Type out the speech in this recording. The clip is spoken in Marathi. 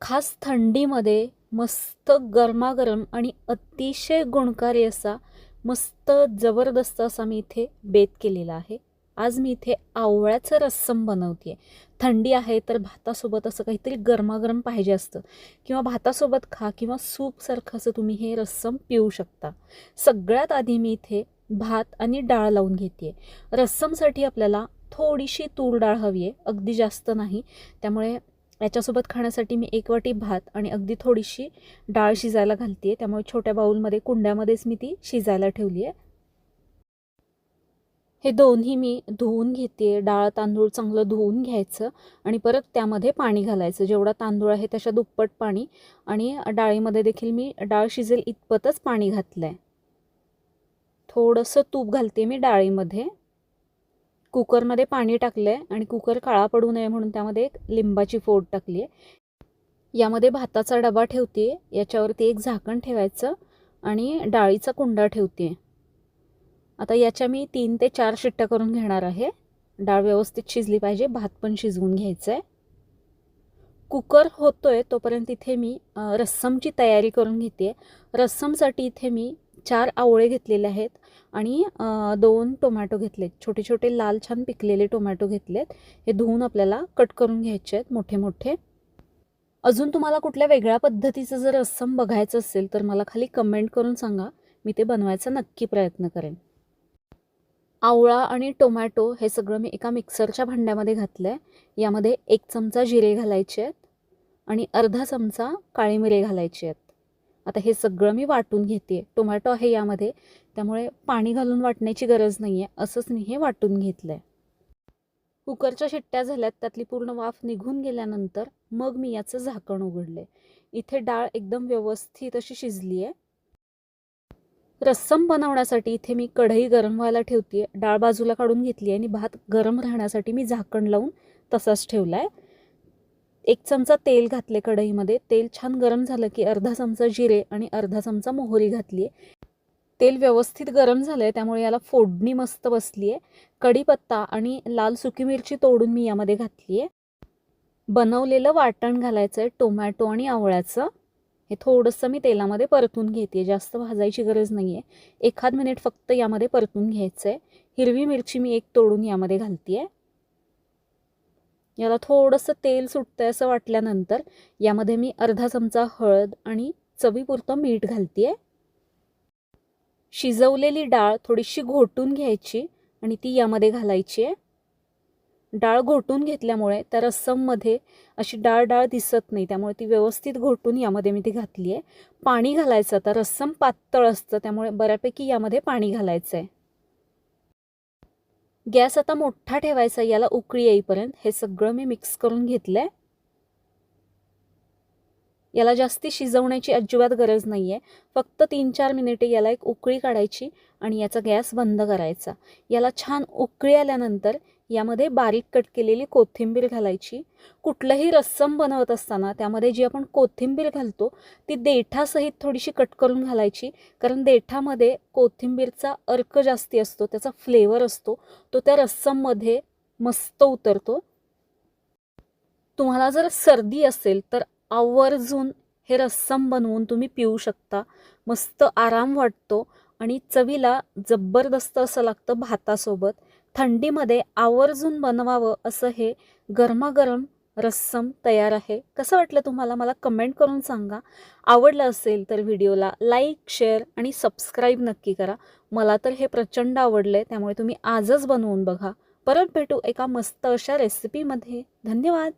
खास थंडीमध्ये मस्त गरमागरम आणि अतिशय गुणकारी असा मस्त जबरदस्त असा मी इथे बेत केलेला आहे. आज मी इथे आवळ्याचं रस्सम बनवते थंडी आहे तर भातासोबत असं काहीतरी गरमागरम पाहिजे असतं. किंवा भातासोबत खा किंवा सूपसारखं असं तुम्ही हे रस्सम पिऊ शकता. सगळ्यात आधी मी इथे भात आणि डाळ लावून घेते रस्समसाठी आपल्याला थोडीशी तूर डाळ हवी आहे अगदी जास्त नाही. त्यामुळे याच्यासोबत खाण्यासाठी मी एक वाटी भात आणि अगदी थोडीशी डाळ शिजायला घालते आहे त्यामुळे छोट्या बाऊलमध्ये कुंड्यामध्येच मी ती शिजायला ठेवली आहे हे दोन्ही मी धुवून घेते डाळ तांदूळ चांगलं धुवून घ्यायचं आणि परत त्यामध्ये पाणी घालायचं. जेवढा तांदूळ आहे त्याच्या दुप्पट पाणी आणि डाळीमध्ये देखील मी डाळ शिजेल इतपतच पाणी घातलं आहे थोडंसं तूप घालते मी डाळीमध्ये. कुकरमध्ये पाणी टाकलं आहे आणि कुकर काळा पडू नये म्हणून त्यामध्ये एक लिंबाची फोड टाकली आहे यामध्ये भाताचा डबा ठेवते याच्यावरती एक झाकण ठेवायचं आणि डाळीचा कुंडा ठेवते आता याच्या मी तीन ते चार शिट्ट्या करून घेणार आहे. डाळ व्यवस्थित शिजली पाहिजे भात पण शिजवून घ्यायचं आहे कुकर होतोय तोपर्यंत इथे मी रस्समची तयारी करून घेते रस्समसाठी इथे मी चार आवळे घेतलेले आहेत आणि दोन टोमॅटो घेतलेत. छोटे छोटे लाल छान पिकलेले टोमॅटो घेतलेत. हे धुवून आपल्याला कट करून घ्यायचे आहेत मोठे मोठे. अजून तुम्हाला कुठल्या वेगळ्या पद्धतीचं जर रस्सम बघायचं असेल तर मला खाली कमेंट करून सांगा. मी ते बनवायचा नक्की प्रयत्न करेन. आवळा आणि टोमॅटो हे सगळं मी एका मिक्सरच्या भांड्यामध्ये घातलं आहे यामध्ये एक चमचा जिरे घालायचे आहेत आणि अर्धा चमचा काळी मिरे घालायचे आहेत. आता हे सगळं मी वाटून घेते. टोमॅटो आहे यामध्ये. त्यामुळे पाणी घालून वाटण्याची गरज नाही आहे असंच मी हे वाटून घेतलं आहे कुकरच्या शिट्ट्या झाल्यात. त्यातली पूर्ण वाफ निघून गेल्यानंतर मग मी याचं झाकण उघडले इथे डाळ एकदम व्यवस्थित अशी शिजली आहे रस्सम बनवण्यासाठी इथे मी कढई गरम व्हायला ठेवते डाळ बाजूला काढून घेतली आहे आणि भात गरम राहण्यासाठी मी झाकण लावून तसाच ठेवला आहे एक चमचा तेल घातले कढईमध्ये. तेल छान गरम झालं की अर्धा चमचा जिरे आणि अर्धा चमचा मोहरी घातली आहे तेल व्यवस्थित गरम झालं आहे त्यामुळे याला फोडणी मस्त बसली आहे कढीपत्ता आणि लाल सुकी मिरची तोडून मी यामध्ये घातली आहे बनवलेलं वाटण घालायचं आहे टोमॅटो आणि आवळ्याचं. हे थोडंसं मी तेलामध्ये परतून घेते जास्त भाजायची गरज नाही आहे एखाद मिनिट फक्त यामध्ये परतून घ्यायचं आहे हिरवी मिरची मी एक तोडून यामध्ये घालते आहे याला थोडंसं तेल सुटतं आहे असं वाटल्यानंतर यामध्ये मी अर्धा चमचा हळद आणि चवीपुरतं मीठ घालते आहे शिजवलेली डाळ थोडीशी घोटून घ्यायची आणि ती यामध्ये घालायची आहे डाळ घोटून घेतल्यामुळे त्या रस्सममध्ये अशी डाळ डाळ दिसत नाही त्यामुळे ती व्यवस्थित घोटून यामध्ये मी ती घातली आहे पाणी घालायचं आता रस्सम पातळ असतं त्यामुळे बऱ्यापैकी यामध्ये पाणी घालायचं आहे गॅस आता मोठा ठेवायचा याला उकळी येईपर्यंत. हे सगळं मी मिक्स करून घेतलं आहे याला जास्ती शिजवण्याची अजिबात गरज नाही आहे फक्त तीन चार मिनिटे याला एक उकळी काढायची आणि याचा गॅस बंद करायचा. याला छान उकळी आल्यानंतर यामध्ये बारीक कट केलेली कोथिंबीर घालायची. कुठलंही रस्सम बनवत असताना त्यामध्ये जी आपण कोथिंबीर घालतो ती देठासहित थोडीशी कट करून घालायची. कारण देठामध्ये कोथिंबीरचा अर्क जास्ती असतो त्याचा फ्लेवर असतो तो त्या रस्सममध्ये मस्त उतरतो. तुम्हाला जर सर्दी असेल तर आवर्जून हे रस्सम बनवून तुम्ही पिऊ शकता. मस्त आराम वाटतो आणि चवीला जबरदस्त असं लागतं भातासोबत. थंडीमध्ये आवर्जून बनवावं असं हे गरमागरम रस्सम तयार आहे. कसं वाटलं तुम्हाला? मला कमेंट करून सांगा. आवडलं असेल तर व्हिडिओला लाईक शेअर आणि सबस्क्राईब नक्की करा. मला तर हे प्रचंड आवडलं आहे त्यामुळे तुम्ही आजच बनवून बघा. परत भेटू एका मस्त अशा रेसिपीमध्ये धन्यवाद!